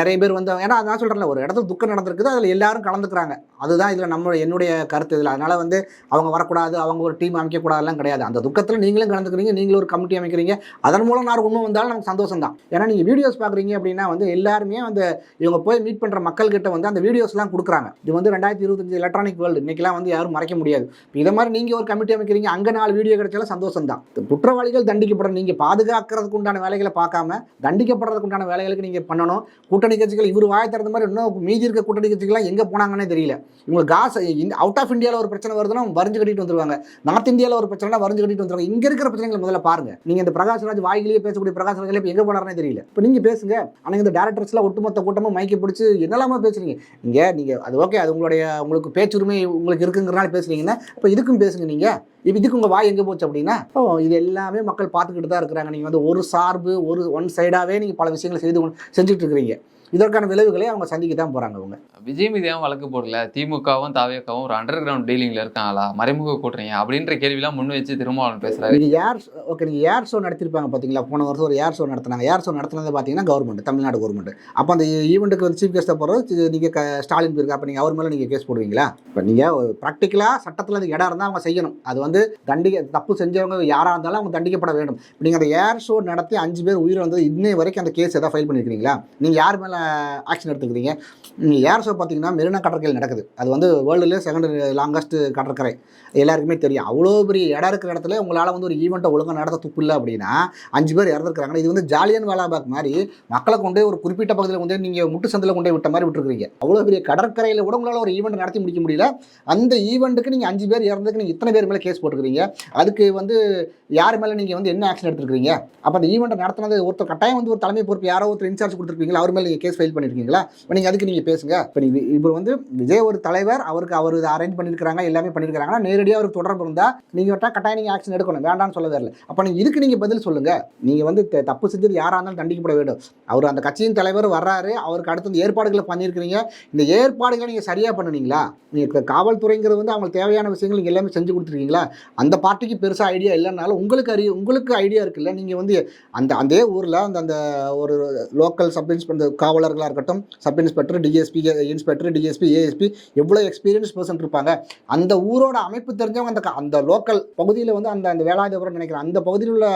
நிறைய பேர் வந்து ஏன்னா நான் சொல்கிறேன்ல ஒரு இடத்துல துக்கம் நடந்திருக்குது அதில் எல்லாரும் கலந்துக்கிறாங்க. அதுதான் இதில் நம்ம என்னுடைய கருத்து இதில். அதனால் வந்து அவங்க வரக்கூடாது அவங்க ஒரு டீம் அமைக்கக்கூடாதுலாம் கிடையாது. அந்த துக்கத்தில் நீங்களும் கலந்துக்கிறீங்க நீங்களும் ஒரு கமிட்டி அமைக்கிறீங்க. அதன் மூலம் நான் உண்மை வந்தாலும் நமக்கு சந்தோஷம் தான் ஏன்னா நீங்கள் வீடியோஸ் பார்க்குறீங்க அப்படின்னா வந்து எல்லாருமே வந்து இவங்க போய் மீட் பண்ணுற மக்கள்கிட்ட வந்து அந்த வீடியோஸ்லாம் கொடுக்குறாங்க. இது வந்து ரெண்டாயிரத்தி இருபத்தஞ்சு எலக்ட்ரானிக் வேர்ல்டு இன்றைக்கெலாம் வந்து யாரும் மறைக்க முடியாது. இப்போ இதை மாதிரி நீங்கள் ஒரு கமிட்டி அமைக்கிறீங்க அங்கே நாலு வீடியோ கிடைச்சாலும் சந்தோஷம் தான் குற்றவாளிகள் தண்டிக்கப்படணும். நீங்கள் பாதுகாக்கிறதுக்கு உண்டான வேலைகளை பார்க்காம தண்டிக்கப்படுறதுக்கு உண்டான வேலைகளுக்கு நீங்கள் பண்ணணும். கூட்டணி கட்சிகள் இவர் வாய் திறந்த மாதிரி இன்னும் மீதி இருக்க கூட்டணி கட்சிகள்லாம் எங்கே போனாங்கன்னே தெரியல. இவங்க காசு அவுட் ஆஃப் இந்தியாவில் ஒரு பிரச்சனை வருதுன்னா வரைஞ்சு கட்டிட்டு வந்துருவாங்க. நார்த் இந்தியாவில் ஒரு பிரச்சனை வரைஞ்சு கட்டிட்டு வந்துருவாங்க. இங்கே இருக்கிற பிரச்சனைகளை முதல்ல பாருங்க. நீங்கள் இந்த பிரகாஷ்ராஜ் வாயிலேயே பேசக்கூடிய பிரகாஷ்ராஜ் இப்போ எங்கே போனார்னே தெரியல. இப்போ நீங்கள் பேசுங்க. ஆனால் இந்த டேரக்டர்ஸ்லாம் ஒட்டுமொத்த கூட்டமாக மைக்கை பிடிச்சி என்னெல்லாமா பேசுறீங்க. இங்கே நீங்கள் அது ஓகே அது உங்களுடைய உங்களுக்கு பேச்சுரிமை உங்களுக்கு இருக்குங்கிறனால பேசுறீங்கன்னா இப்போ இதுக்கும் பேசுங்க நீங்கள் இப்போ இதுக்கு உங்கள் வாய் எங்கே போச்சு அப்படின்னா இப்போ இது எல்லாமே மக்கள் பார்த்துக்கிட்டு தான் இருக்கிறாங்க. நீங்கள் வந்து ஒரு சார்பு ஒரு ஒன் சைடாகவே நீங்கள் பல விஷயங்களை செய்து கொண்டு- செஞ்சுட்டு இருக்கிறீங்க. இதற்கான விளைவுகளை அவங்க சந்திக்க தான் போகிறாங்க அவங்க விஜய் மீது ஏன் வழக்கு போடல திமுகவும் தாவேக்காவும் ஒரு அண்டர் கிரவுண்ட் டீலிங்ல இருக்காங்களா? மறைமுக கூட்டுறீங்க அப்படின்ற கேள்விலாம் முன் வச்சு திருமாவளவன் பேசுறாரு. நீங்கள் ஏர் ஓகே நீங்கள் ஏர் ஷோ நடத்திருப்பாங்க பார்த்தீங்களா போன வருஷம் ஒரு ஏர் ஷோ நடத்தினாங்க. ஏர் ஷோ நடத்தினது பார்த்தீங்கன்னா கவர்மெண்ட் தமிழ்நாடு கவர்மெண்ட் அப்போ அந்த ஈவெண்ட்டுக்கு வந்து சீஃப் கெஸ்ட்டாக போகிறது நீங்கள் க ஸ்டாலின் போயிருக்கா அப்போ நீங்கள் அவர் மேலே நீங்கள் கேஸ் போடுவீங்களா? இப்போ நீங்கள் ப்ராக்டிக்கலாக சட்டத்தில் அது இடம் இருந்தால் அவங்க செய்யணும். அது வந்து தண்டிக்க தப்பு செஞ்சவங்க யாராக இருந்தாலும் அவங்க தண்டிக்கப்பட வேண்டும். நீங்கள் அந்த ஏர் ஷோ நடத்தி அஞ்சு பேர் உயிர் வந்தது இன்னை வரைக்கும் அந்த கேஸ் எதாவது ஃபைல் பண்ணியிருக்கீங்களா நீங்கள் யார் மேலே ஆக்ஷன் எடுத்துக்கிறீங்க ஏர் ஷோ பார்த்தீங்கன்னா மெரினா கடற்கரையில் நடக்குது. அது வந்து வேர்ல்டுலேயே செகண்ட் லாங்கஸ்ட் கடற்கரை. எல்லாருக்குமே தெரியும். அவ்வளோ பெரிய இடம் இருக்கிற இடத்துல உங்களால் வந்து ஒரு ஈவெண்ட்டை ஒழுங்காக நடத்த துப்பு இல்லை அப்படின்னா அஞ்சு பேர் இறந்துருக்குறாங்க. இது வந்து ஜாலியன் வேலாபாக் மாதிரி மக்களை கொண்டு போய் ஒரு குறிப்பிட்ட பகுதியில் கொண்டு நீங்கள் முட்டு சந்தில் கொண்டு விட்ட மாதிரி விட்டுருக்கீங்க. அவ்வளோ பெரிய கடற்கரையில் கூட உங்களால் ஒரு ஈவெண்ட் நடத்தி முடிக்க முடியல. அந்த ஈவெண்ட்டுக்கு நீங்கள் அஞ்சு பேர் இறந்ததுக்கு நீங்கள் இத்தனை பேர் மேலே கேஸ் போட்டுக்கிறீங்க அதுக்கு வந்து யார் மேலே நீங்கள் வந்து என்ன ஆக்ஷன் எடுத்துருக்கீங்க அப்போ அந்த ஈவெண்ட்டை நடத்தினது ஒருத்தர் கட்டாயம் வந்து ஒரு தலைமை பொறுப்பு யாரோ ஒருத்தர் இன்சார்ஜ் கொடுத்துருக்கீங்களா அவர் மேலே நீங்கள் கேஸ் ஃபைல் பண்ணியிருக்கீங்களா இப்போ நீங்கள் அதுக்கு நீங்கள் பேசுங்க. இப்போ நீங்கள் இப்போ வந்து விஜய் ஒரு தலைவர் அவருக்கு அவர் இதை அரேஞ்ச் பண்ணியிருக்காங்க எல்லாமே பண்ணியிருக்காங்கன்னா நேரடியாக அவருக்கு தொடர்பு இருந்தால் நீங்கள் விட்டால் கட்டாயம் நீங்கள் ஆக்ஷன் எடுக்கணும். வேண்டாம்னு சொல்ல வரல. அப்போ நீங்கள் இதுக்கு நீங்கள் பதில் சொல்லுங்கள் நீங்கள் வந்து தப்பு செஞ்சது யாராக இருந்தாலும் தண்டிக்கப்பட வேண்டும். அவர் அந்த கட்சியின் தலைவர் வர்றாரு. அவருக்கு அடுத்து ஏற்பாடுகளை பண்ணியிருக்கிறீங்க இந்த ஏற்பாடுகளை நீங்கள் சரியாக பண்ணுனீங்களா? நீங்கள் காவல்துறைங்கிறது வந்து அவங்களுக்கு தேவையான விஷயங்கள் நீங்கள் எல்லாமே செஞ்சு கொடுத்துருக்கீங்களா? அந்த பார்ட்டிக்கு பெருசாக ஐடியா இல்லைனாலும் உங்களுக்கு அறி உங்களுக்கு ஐடியா இருக்குல்ல. நீங்கள் வந்து அந்த அதே ஊரில் அந்த அந்த ஒரு லோக்கல் சப் இன்ஸ்பெக்டர் காவலர்களாக இருக்கட்டும் sub inspector DSP inspector DSP ASP எவ்வளோ எக்ஸ்பீரியன்ஸ் பர்சன் இருப்பாங்க அந்த ஊரோட அமைப்பு தெரிஞ்சவங்க அந்த க- அந்த லோக்கல் பகுதியில் வந்து அந்த அந்த வேளாதிபுரம் நினைக்கிறேன் அந்த பகுதியில் உள்ள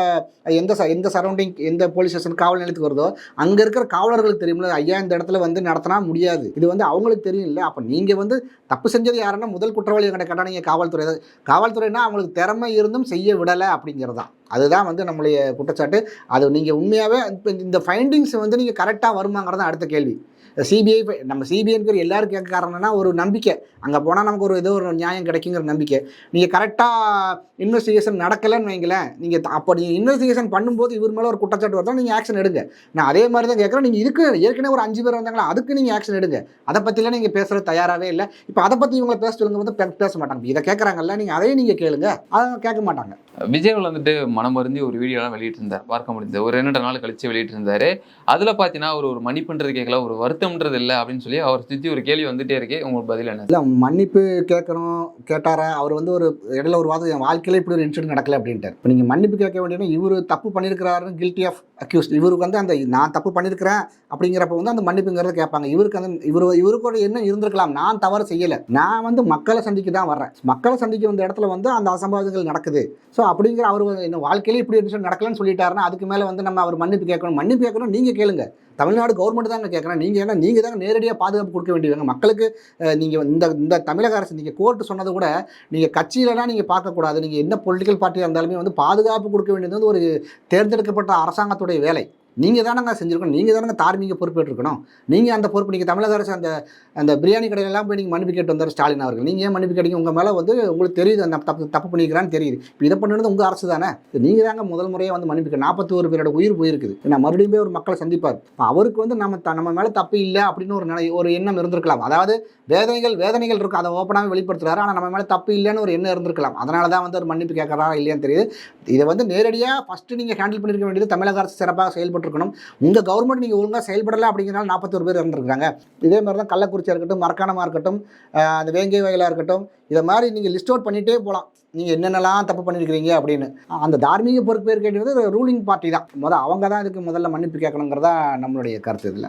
எந்த எந்த சரௌண்டிங் எந்த போலீஸ் ஸ்டேஷன் காவல் நிலையத்துக்கு வருதோ அங்கே இருக்கிற காவலர்களுக்கு தெரியும்ல ஐயா இந்த இடத்துல வந்து நடத்தினா முடியாது. இது வந்து அவங்களுக்கு தெரியும் இல்லை அப்போ நீங்கள் வந்து தப்பு செஞ்சது யாருன்னா முதல் குற்றவாளி எங்கிட்ட கேட்டால் நீங்கள் காவல்துறை காவல்துறைனா அவங்களுக்கு திறமை இருந்தும் செய்ய விடலை அப்படிங்கிறது தான். அதுதான் வந்து நம்மளுடைய குற்றச்சாட்டு. அது நீங்கள் உண்மையாகவே இப்போ இந்த ஃபைண்டிங்ஸ் வந்து நீங்கள் கரெக்டாக வருமாங்கிறது தான் அடுத்த கேள்வி. சிபிஐ நம்ம சிபிஐங்கிற எல்லாரும் கேட்க காரணம்னா ஒரு நம்பிக்கை. அங்கே போனால் நமக்கு ஒரு ஏதோ ஒரு நியாயம் கிடைக்குங்கிற நம்பிக்கை. நீங்கள் கரெக்டாக இன்வெஸ்டிகேஷன் நடக்கலைன்னு வைங்களேன் நீங்கள் அப்போ நீங்கள் இன்வெஸ்டிகேஷன் பண்ணும்போது இவர் மேலே ஒரு குற்றச்சாட்டு வரதான் நீங்கள் ஆக்ஷன் எடுங்க. நான் அதே மாதிரி தான் கேட்குறேன் நீங்கள் இதுக்கு ஏற்கனவே ஒரு அஞ்சு பேர் வந்தாங்களா அதுக்கு நீங்கள் ஆக்ஷன் எடுங்க. அதை பற்றிலாம் நீங்கள் பேசுகிறது தயாராகவே இல்லை. இப்போ அதை பற்றி இவங்களை பேச சொல்லுங்க வந்து பேச மாட்டாங்க. இதை கேட்குறாங்கல்ல நீங்கள் அதையும் நீங்கள் கேளுங்க. அதை கேட்க மாட்டாங்க. விஜய் வந்துட்டு மனம் மருந்தி ஒரு வீடியோலாம் வெளியிட்டிருந்தார். பார்க்க முடிஞ்சது ஒரு ரெண்டு நாள் கழிச்சு வெளியிட்டிருந்தாரு. அதுல பாத்தீங்கன்னா அவர் ஒரு மன்னிப்புன்றது கேட்கல ஒரு வருத்தம்ன்றது இல்லை அப்படின்னு சொல்லி அவர் சுத்தி ஒரு கேள்வி வந்துட்டே இருக்கு. உங்களுக்கு பதில் என்ன? இல்லை மன்னிப்பு கேட்கணும் கேட்டாரா? அவர் வந்து ஒரு இடையில ஒரு வாதம் என் வாழ்க்கையில இப்படி ஒரு இன்சிடென்ட் நடக்கல அப்படின்ட்டார். இப்போ நீங்கள் மன்னிப்பு கேட்க வேண்டியது இவர் தப்பு பண்ணியிருக்கிறாருன்னு கில்ட்டி ஆஃப் அக்யூஸ்ட் இவருக்கு வந்து அந்த நான் தப்பு பண்ணியிருக்கிறேன் அப்படிங்கிறப்ப வந்து அந்த மன்னிப்புங்கிறத கேட்பாங்க. இவருக்கு அந்த இவர் இவருக்கோட என்ன இருந்திருக்கலாம். நான் தவறு செய்யலை. நான் வந்து மக்களை சந்திக்க தான் வர்றேன். மக்களை சந்திக்க வந்த இடத்துல வந்து அந்த அசம்பாவிதங்கள் நடக்குது. ஸோ அப்படிங்கிற அவர் என்ன வாழ்க்கையில இப்படி இருந்துச்சு நடக்கலன்னு சொல்லிட்டாருன்னா அதுக்கு மேலே வந்து நம்ம அவர் மன்னிப்பு கேட்கணும். மன்னிப்பு கேட்கணும் நீங்கள் கேளுங்க. தமிழ்நாடு கவர்மெண்ட் தாங்க கேட்குறேன் நீங்கள் ஏன்னா நீங்கள் தாங்க நேரடியாக பாதுகாப்பு கொடுக்க வேண்டியவங்க மக்களுக்கு நீங்கள் இந்த இந்த தமிழக அரசு நீங்கள் கோர்ட்டு சொன்னது கூட நீங்கள் கட்சியிலலாம் நீங்கள் பார்க்கக்கூடாது நீங்கள் என்ன பொலிட்டிக்கல் பார்ட்டியாக இருந்தாலுமே வந்து பாதுகாப்பு கொடுக்க வேண்டியது வந்து ஒரு தேர்ந்தெடுக்கப்பட்ட அரசாங்கத்துடைய வேலை. நீங்கள் தானங்க செஞ்சுருக்கணும். நீங்கள் தானங்க தார்மீக பொறுப்பேற்றிருக்கணும். நீங்கள் அந்த பொறுப்பு நீங்கள் தமிழக அரசு அந்த அந்த பிரியாணி கடையிலலாம் போய் நீங்கள் மன்னிப்பு கேட்டு வந்தார் ஸ்டாலின் அவர்கள். நீங்கள் ஏன் மன்னிப்பு கேட்டீங்க? உங்கள் மேலே வந்து உங்களுக்கு தெரியுது அந்த தப்பு தப்பு பண்ணிக்கிறான்னு தெரியுது. இப்போ இதை பண்ணுறது உங்கள் அரசு தானே? நீங்கள் தாங்க முதல் முறையாக வந்து மன்னிப்பு நாற்பத்தி ஒரு பேரோட உயிர் போயிருக்குது. நான் மறுபடியும் போய் ஒரு மக்களை சந்திப்பார். இப்போ அவருக்கு வந்து நம்ம த- நம்ம மேலே தப்பு இல்லை அப்படின்னு ஒரு நிலை ஒரு எண்ணம் இருந்திருக்கலாம். அதாவது வேதனைகள் வேதனைகள் இருக்கும். அதை ஓப்பனாகவே வெளிப்படுத்துறாரு. ஆனால் நம்ம மேலே தப்பு இல்லைன்னு ஒரு எண்ணம் இருந்திருக்கலாம். அதனால தான் வந்து ஒரு மன்னிப்பு கேட்குறாரா இல்லையான்னு தெரியுது. இதை வந்து நேரடியாக ஃபஸ்ட்டு நீங்கள் ஹேண்டில் பண்ணியிருக்க வேண்டியது தமிழக அரசு சிறப்பாக செயல்பட்டுருக்கணும் உங்கள் கவர்மெண்ட் நீங்கள் ஒழுங்காக செயல்படலை அப்படிங்கிறனால நாற்பத்தொரு பேர் இறந்துருக்காங்க. இதே மாதிரி தான் கள்ளக்குறிச்சியாக இருக்கட்டும் மரக்காணமாக இருக்கட்டும் அந்த வேங்கை வயலாக இருக்கட்டும் இதை மாதிரி நீங்கள் லிஸ்ட் அவுட் பண்ணிகிட்டே போகலாம் நீங்கள் என்னென்னலாம் தப்பு பண்ணியிருக்கிறீங்க அப்படின்னு. அந்த தார்மீக பொறுப்பேற்க வேண்டியது ரூலிங் பார்ட்டி தான். முதல் அவங்க தான் இதுக்கு முதல்ல மன்னிப்பு கேட்கணுங்கிறதா நம்மளுடைய கருத்து இதில்.